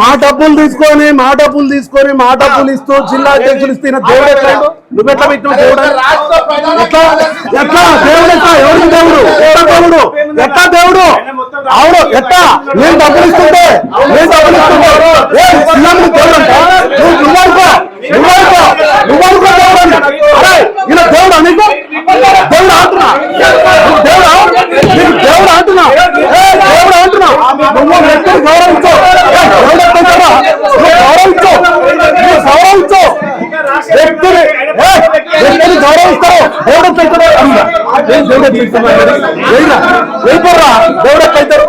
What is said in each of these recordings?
మా డబ్బులు తీసుకొని మా డబ్బులు తీసుకొని మా డబ్బులు ఇస్తూ జిల్లా అధ్యక్షులు ఇస్తే ఈయన దేవుడు ఎట్లా? నువ్వు ఎట్లా పెట్టినావు దేవుడు? ఎట్లా? ఎట్లా? దేవుడు ఎట్లా? ఎవరికి దేవుడు ఎట్లా దేవుడు ఎట్లా దేవుడు? అవును ఎట్లా? నేను డబ్బులు ఇస్తుంటే నేను డబ్బులు ఇస్తుంటే. ఏ దేవుడు అంట? నువ్వు నువ్వనుకో దేవుడు అని అరే ఈయన దేవుడు నీకు దేవుడు అంటున్నా నువ్వు దేవుడా నీకు దేవుడు అంటున్నా ఏ దేవుడు అంటున్నా నువ్వు వ్యక్తిని గౌరవించు ఏ, దేవుడు ఎట్లయితాడా? నువ్వు గౌరవించు నువ్వు గౌరవించు వ్యక్తిని ఏ, వ్యక్తిని గౌరవిస్తావు దేవుడు ఎట్లయితాడు అడుగురా ఏం దేవుడు ఎట్లయితాడు?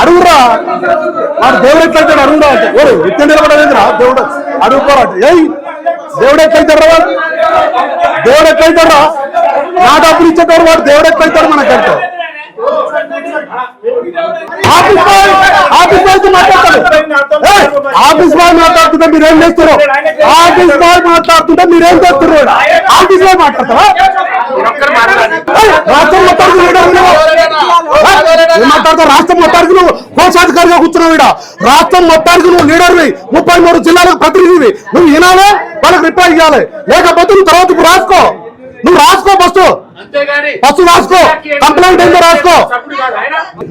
అడుగురా వాడు దేవుడు ఎట్లయితాడు అడుగురా అంటే. ఓరు వ్యక్తి నిలబడలేదురా దేవుడు అడుగుకోరా ఏయ్ దేవుడు ఎట్లయితాడు రా దేవుడు ఎట్లయితాడు నా డబ్బులు ఇచ్చేటోడు వాడు దేవుడు ఎట్లయితాడు మనకంటే? ఆఫీస్ ఆఫీస్ బాయ్తో మాట్లాడతాడు ఏయ్, ఆఫీస్ బాయ్ మాట్లాడుతుంటే మీరేం చేస్తారు ఆఫీస్ బాయ్ మాట్లాడుతుంటే మీరేం చేస్తారు? ఆఫీస్ బాయ్ మాట్లాడతారా రాష్ట్రం మొత్తానికి మాట్లాడతావు రాష్ట్రం మొత్తానికి నువ్వు కోశాధికారిగా కూర్చున్నావు ఈడ రాష్ట్రం మొత్తానికి నువ్వు లీడర్వి ముప్పై మూడు జిల్లాలకు ప్రతినిధివి. నువ్వు వినాలి వాళ్ళకి రిప్లై ఇవ్వాలి లేకపోతే నువ్వు తర్వాత రాసుకో. నువ్వు రాసుకో ఫస్ట్ ఫస్ట్ రాసుకో. కంప్లైంట్ ఏంటో రాసుకో.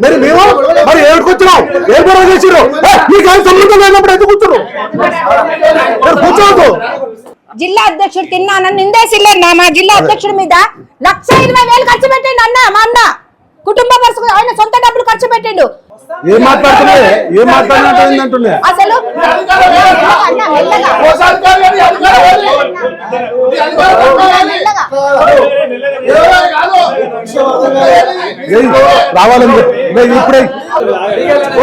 మరి మేము? మరి ఏడుకొచ్చినాం? ఏం గొడవ చేసిరు ఏం సంబంధం లేనప్పుడు ఎందుకు కూర్చురు మరి కూర్చోవద్దు. జిల్లా అధ్యక్షుడు తిన్నానని నిందేసిల్లన్న మా జిల్లా అధ్యక్షుడి మీద లక్ష ఇరవై వేలు ఖర్చు పెట్టిండు అన్న మా అన్న. కుటుంబ పరిస్థితి ఆయన సొంత డబ్బులు ఖర్చు పెట్టిండు. ఏం మాట్లాడుతున్నాయి ఏం మాట్లాడినట్టు ఏంటంటున్నాయి అసలు రావాలని ఇప్పుడే.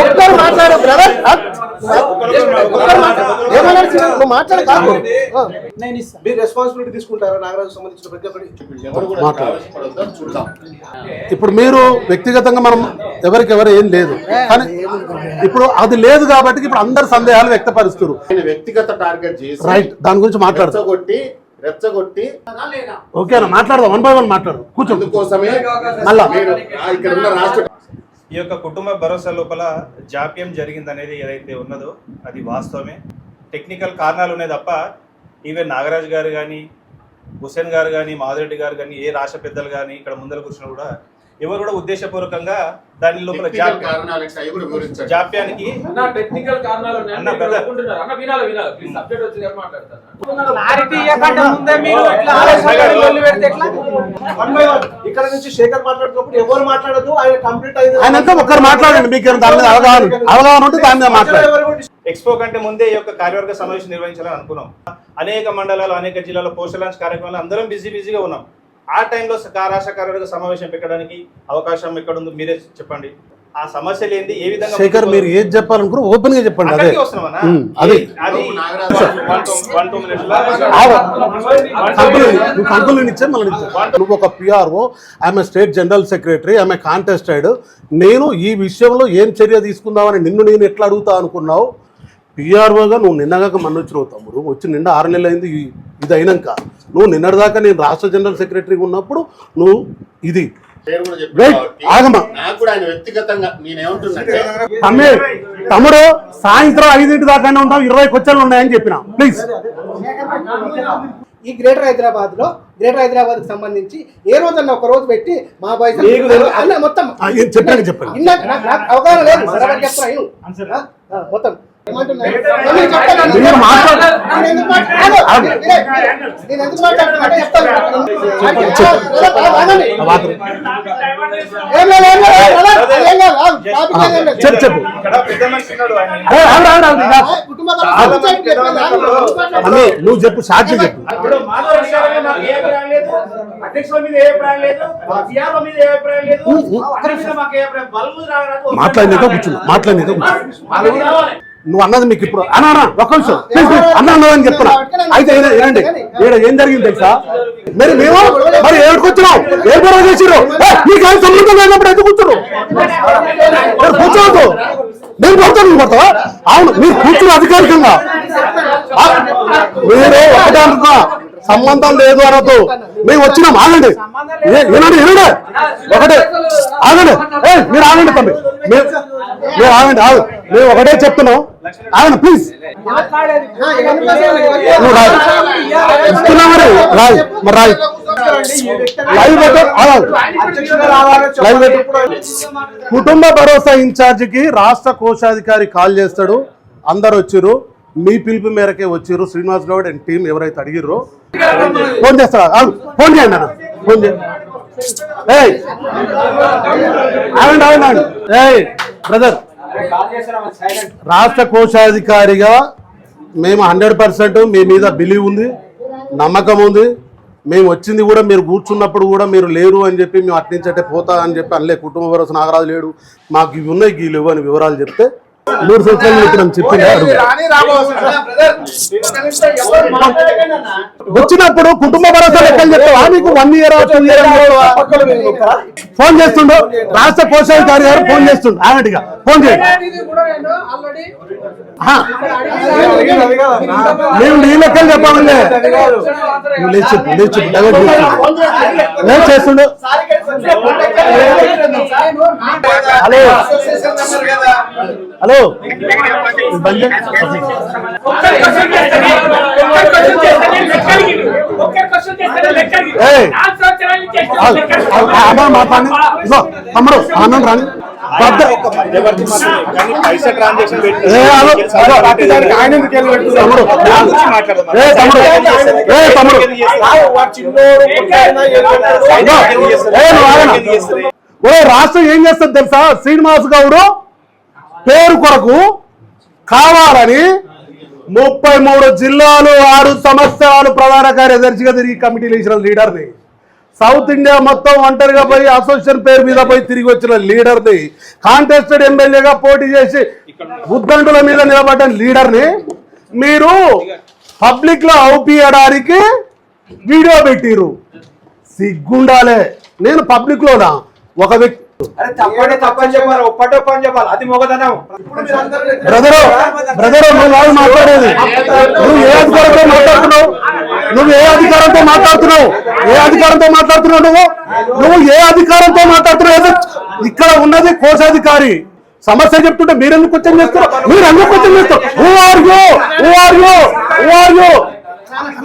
ఒక్కరు మాట్లాడు బ్రదర్ మాట్లాడు కాదు. మీరు రెస్పాన్సిబిలిటీ తీసుకుంటారా? నాగరాజు సంబంధించిన ప్రతి ఒక్కటి? మాట్లాడు. ఇప్పుడు మీరు వ్యక్తిగతంగా మనం ఎవరికి ఎవరు ఏం లేదు. కానీ ఇప్పుడు అది లేదు కాబట్టి ఇప్పుడు అందరు సందేహాలు వ్యక్తపరుస్తారు. వ్యక్తిగత టార్గెట్ చేసి రైట్ దాని గురించి మాట్లాడతాం రెచ్చగొట్టి ఓకేనా మాట్లాడదాం. వన్ బై వన్ మాట్లాడు. కూర్చో. అందుకోసమే మళ్ళా. మీరు ఆ ఇక్కడ ఉన్న రాష్ట్ర ఈ యొక్క కుటుంబ భరోసా లోపల జాప్యం జరిగిందనేది ఏదైతే ఉన్నదో అది వాస్తవమే. టెక్నికల్ కారణాలు ఉన్నాయి తప్ప ఈవెన్ నాగరాజ్ గారు కానీ హుసేన్ గారు కానీ మాధురెడ్డి గారు కానీ ఏ రాష్ట్ర పెద్దలు కానీ ఇక్కడ ముందర కూర్చున్నా కూడా ఎవరు కూడా ఉద్దేశపూర్వకంగా దాని లోపల జాప్యానికి టెక్నికల్ కారణాలు. ఇక్కడ నుంచి శేఖర్ మాట్లాడుతున్నప్పుడు ఎవరు మాట్లాడదు ఆయన కంప్లీట్ అయింది ఆయన ఒక్కరు మాట్లాడండి మీకు దాని మీద అవగాహన అవగాహన ఉంటే దాని మీద మాట్లాడండి ఎక్స్పో కంటే ముందే ఈ యొక్క కార్యవర్గ సమావేశం నిర్వహించాలని అనుకున్నాం అనేక మండలాలు అనేక జిల్లాలో పోస్టల్ లాంచ్ కార్యక్రమాలు అందరం బిజీ బిజీగా ఉన్నాం ఆ టైంలో కా- రాష్ట్ర సమావేశం పెట్టడానికి అవకాశం ఎక్కడ ఉందో మీరే చెప్పండి. ఆ సమస్యలు ఏంది? ఏ విధంగా శేఖర్ మీరు ఏది చెప్పాలనుకున్నారు ఓపెన్గా చెప్పండి అదే. అది. కంకులు మళ్ళీ ఇచ్చే. నువ్వు ఒక పిఆర్ఓ ఆమె స్టేట్ జనరల్ సెక్రటరీ ఆమె కాంటెస్టెడ్ నేను ఈ విషయంలో ఏం చర్య తీసుకుందామని నిన్ను నేను ఎట్లా అడుగుతా అనుకున్నావు? పిఆర్ఓగా నువ్వు నిన్నగాక మొన్న వచ్చినావు తమ్ముడు. వచ్చి నిండా ఆరు నెలలు అయింది ఇది అయినాక నువ్వు నిన్నటిదాకా నేను రాష్ట్ర జనరల్ సెక్రటరీగా ఉన్నప్పుడు నువ్వు ఇది. తమ్ముడు సాయంత్రం ఐదింటి దాకానే ఉంటాం ఇరవై క్వశ్చన్లు ఉన్నాయని చెప్పిన. ప్లీజ్ ఈ గ్రేటర్ హైదరాబాద్లో గ్రేటర్ హైదరాబాద్కి సంబంధించి ఏ రోజన్నా ఒక రోజు పెట్టి మా బాయ్ మీకు తెలుసు. అన్న మొత్తం. అవగాహన లేదు. మొత్తం. చెప్పు చెప్పు? అమ్మి నువ్వు చెప్పు సాక్షి చెప్పు మాట్లాడినాక కూర్చున్నా మాట్లాడినాక కూర్చున్నా నువ్వు అన్నది మీకు ఇప్పుడు అన్న ఒక్క నిమిషం. అన్న అన్నదని చెప్తున్నా. అయితే వినండి ఈడ ఏం జరిగింది తెలుసా? మరి మేము మరి ఏడుకొచ్చినాం ఏం గొడవ చేసిరు ఏ, నీకేం సంబంధం లేనప్పుడు ఎందుకు కూర్చురు మీరు కూర్చోవద్దు. నేను కొడతాను నువ్వు కొడతావా అవును మీరు కూర్చుని అధికారికంగా. మీరు ఒకటే అనుకున్నా సంబంధం లేదు అనొద్దు. మేము వచ్చినాం. ఆగండి. వినండి వినండి. ఒకటే. ఆగండి. ఏ మీరు ఆగండి తమ్మి. మీరు ఆగండి ఆగు. మేము ఒకటే చెప్తున్నాం. ఆగండి ప్లీజ్ నువ్వు రాయి. ఇస్తున్నా మరి. రాయి. మరి రాయి. లైవ్ పెట్టు. లైవ్ పెట్టు. కుటుంబ భరోసా ఇన్ఛార్జికి రాష్ట్ర కోశాధికారి కాల్ చేస్తాడు. అందరు వచ్చిర్రు మీ పిలుపు మేరకే వచ్చిర్రు. శ్రీనివాస్ గౌడ్ అండ్ టీం ఎవరైతే అడిగిర్రో ఫోన్ చేస్తా ఫోన్ చేయండి అన్న ఫోన్ చేయండి. ఏయ్. ఆగండి ఆగండి ఏయ్ బ్రదర్ రాష్ట్ర కోశాధికారిగా మేము హండ్రెడ్ పర్సెంట్ మీ మీద బిలీవ్ ఉంది నమ్మకం ఉంది. మేము వచ్చింది కూడా మీరు కూర్చున్నప్పుడు కూడా మీరు లేరు అని చెప్పి మేము అట్నుంచటే పోతా అని చెప్పి అనలే. కుటుంబ భరోసా నాగరాజు లేడు. మాకు ఇవి ఉన్నాయి గీలు లేవు అని వివరాలు చెప్తే మూడు సంవత్సరాలు మీకు నేను చెప్పింది. వచ్చినప్పుడు కుటుంబ భరోసా లెక్కలు చెప్తావా మీకు one year two year? Phone చేస్తుండు. రాష్ట్ర కోశాధికారి గారు ఫోన్ చేస్తుండు. ఆగండిగా ఫోన్ చేయండి. మేము నీ లెక్కలు చెప్పామండి. లేచి చెప్పు లేచి. ఏం చేస్తుండు. హలో. అసోసియేషన్ మెంబర్ కదా. హలో. తమ్ముడు. ఆనంద్ రాని ఓ రాష్ట్రం ఏం చేస్తుంది తెలుసా? శ్రీనివాస్ గౌడు పేరు కొరకు కావాలని ముప్పై మూడు జిల్లాలు ఆరు సంవత్సరాలు ప్రధాన కార్యదర్శిగా తిరిగి కమిటీలు ఇచ్చిన లీడర్ని సౌత్ ఇండియా మొత్తం ఒంటరిగా పోయి అసోసియేషన్ పేరు మీద పోయి తిరిగి వచ్చిన లీడర్ని కాంటెస్టెడ్ ఎమ్మెల్యేగా పోటీ చేసి ఉద్దండుల మీద నిలబడ్డ లీడర్ని మీరు పబ్లిక్లో అవుపియడానికి వీడియో పెట్టిరు సిగ్గుండాలే. నేను పబ్లిక్ లోనా ఒక వ్యక్తి అరే తప్పండి తప్పని చెప్పాలి ఒప్పటి ఒప్పని చెప్పాలి. అది మొగదనం. బ్రదరు బ్రదరు నువ్వు మాట్లాడేది. నువ్వు ఏ అధికారంతో మాట్లాడుతున్నావు? నువ్వు ఏ అధికారంతో మాట్లాడుతున్నావు? ఏ అధికారంతో మాట్లాడుతున్నావు నువ్వు? నువ్వు ఏ అధికారంతో మాట్లాడుతున్నావు? ఇక్కడ ఉన్నది కోశాధికారి. సమస్య చెప్తుంటే మీరెందుకు క్వశ్చన్ చేస్తారు మీరు ఎందుకు క్వశ్చన్ చేస్తారు who are you who are you who are you office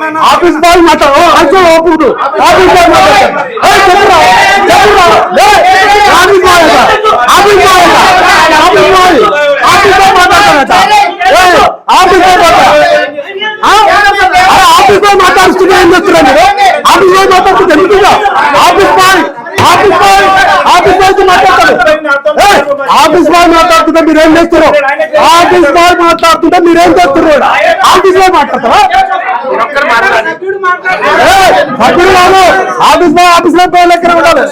boy మాట్లాడు. అంటే ఓపుడు. ఆఫీస్ బాయ్ మాట్లాడు. చెప్పురా చెప్పురా. Office boy office boy office boy. Office boy మాట్లాడతాడట office boy మాట్లాడు. ఆఫీస్ బాయ్ మాట్లాడుతుంటే ఏం చేస్తున్నారు మీరు? ఆఫీస్ బాయ్ మాట్లాడుతుంటే ఎందుకు office boy office boy office బాయ్తో మాట్లాడతాడు ఏయ్, ఆఫీస్ బాయ్ మాట్లాడుతుంటే మీరు ఏం చేస్తారు ఆఫీస్ బాయ్ మాట్లాడుతుంటే మీరేం చేస్తున్నారు ఆఫీస్ బాయ్ మాట్లాడతారా ఏయ్, సభ్యుడు కాదు ఆఫీస్ బాయ్ ఆఫీస్లో పేరు లెక్కన ఉండాలి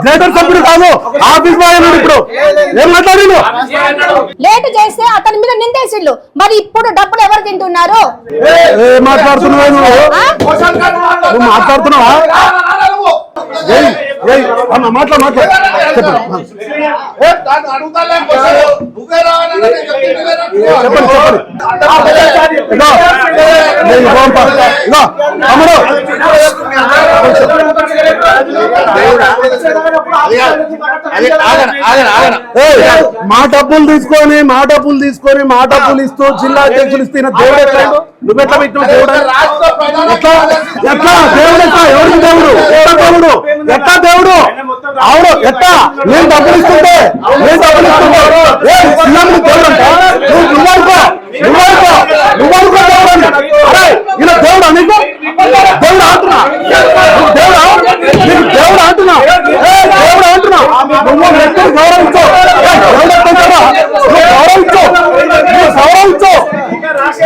గ్రేటర్ సభ్యుడు కాదు ఆఫీస్ బాయ్ అన్నాడు ఇప్పుడు ఏం మాట్లాడిండు లేట్ చేస్తే అతని మీద నిందేసిళ్ళు మరి ఇప్పుడు డబ్బులు ఎవరు తింటున్నారు ఏం మాట్లాడుతున్నావు నువ్వు మాట్లాడుతున్నావా అన్న మాట్లా మాట్లా. చెప్పండి. మా డబ్బులు తీసుకొని మా డబ్బులు తీసుకొని మా డబ్బులు ఇస్తూ జిల్లా అధ్యక్షులు ఇస్తే దేవుడు ఎట్లా? నువ్వు ఎట్లా పెట్టినావు దేవుడు? ఎట్లా? ఎట్లా? దేవుడు ఎట్లా? ఎవరికి దేవుడు ఎట్లా దేవుడు ఎట్లా దేవుడు అవును ఎట్లా నేను డబ్బులు ఇస్తుంటే నేను డబ్బులు ఇస్తుంటే. సీఎం ని నువ్వు నువ్వనుకో నువ్వనుకో నువ్వనుకో దేవుడు అరే ఇలా దేవుడు నీకు? దేవుడు అంటున్నా. దేవుడా? నీకు దేవుడు అంటున్నా. దేవుడు అంటున్నా. నువ్వు వ్యక్తిని గౌరవించు ఏ, దేవుడు ఎట్లా నువ్వు గౌరవించు నువ్వు గౌరవించు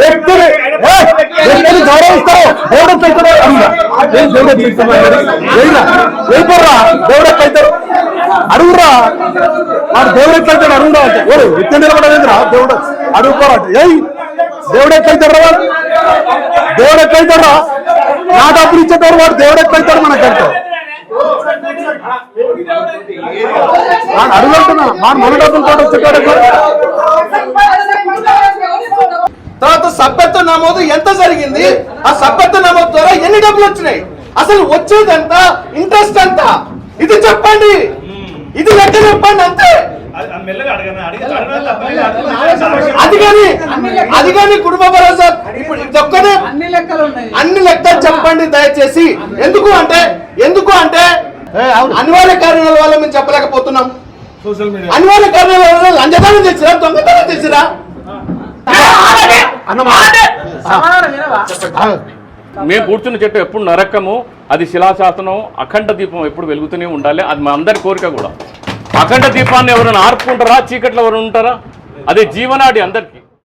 వ్యక్తిని ఏ, వ్యక్తిని గౌరవిస్తావు దేవుడు ఎట్లయితాడు అడుగురా ఏం దేవుడు ఎట్లయితాడు ఏయిరా దేవుడు ఎట్లయితాడు అడుగురా వాడు దేవుడు ఎట్లయితాడు అడుగురా అంటే? ఓరు వ్యక్తి నిలబడలేదురా దేవుడు అడుగుకోరా ఏయ్! దేవుడు ఎట్లయితాడు రా వాడు? దేవుడు ఎట్లయితాడు నా డబ్బులు ఇచ్చేటోడు వాడు దేవుడు ఎట్లయితాడు మనకంటే? వాడు అడుగుతున్నా వాడు మన డబ్బులతో వచ్చేటోడు తర్వాత సభ్యత్వం నమోదు ఎంత జరిగింది? ఆ సభ్యత్వ నమోదు ద్వారా ఎన్ని డబ్బులు వచ్చినాయి? అసలు వచ్చేదంతా ఇంట్రెస్ట్ ఎంత? ఇది చెప్పండి. ఇది లెక్క చెప్పండి అంతే. అది- కానీ అది కానీ కుటుంబ భరోసా ఇప్పుడు ఇదొక్కనే అన్ని లెక్కలు ఉన్నాయి. అన్ని లెక్కలు చెప్పండి దయచేసి. ఎందుకు అంటే ఎందుకు అంటే అనివార్య కారణాల వల్ల మేము చెప్పలేకపోతున్నాం. అనివార్య కారణాల వల్ల లంచదానం చేసిరా దొంగతనం చేసిరా మేము కూర్చున్న చెట్టు ఎప్పుడు నరకము అది శిలాశాసనం అఖండ దీపం ఎప్పుడు వెలుగుతూనే ఉండాలి అది మా అందరి కోరిక కూడా. అఖండ దీపాన్ని ఎవరైనా ఆర్పుకుంటారా? చీకట్లో ఎవరైనా ఉంటారా? అదే జీవనాడి అందరికి.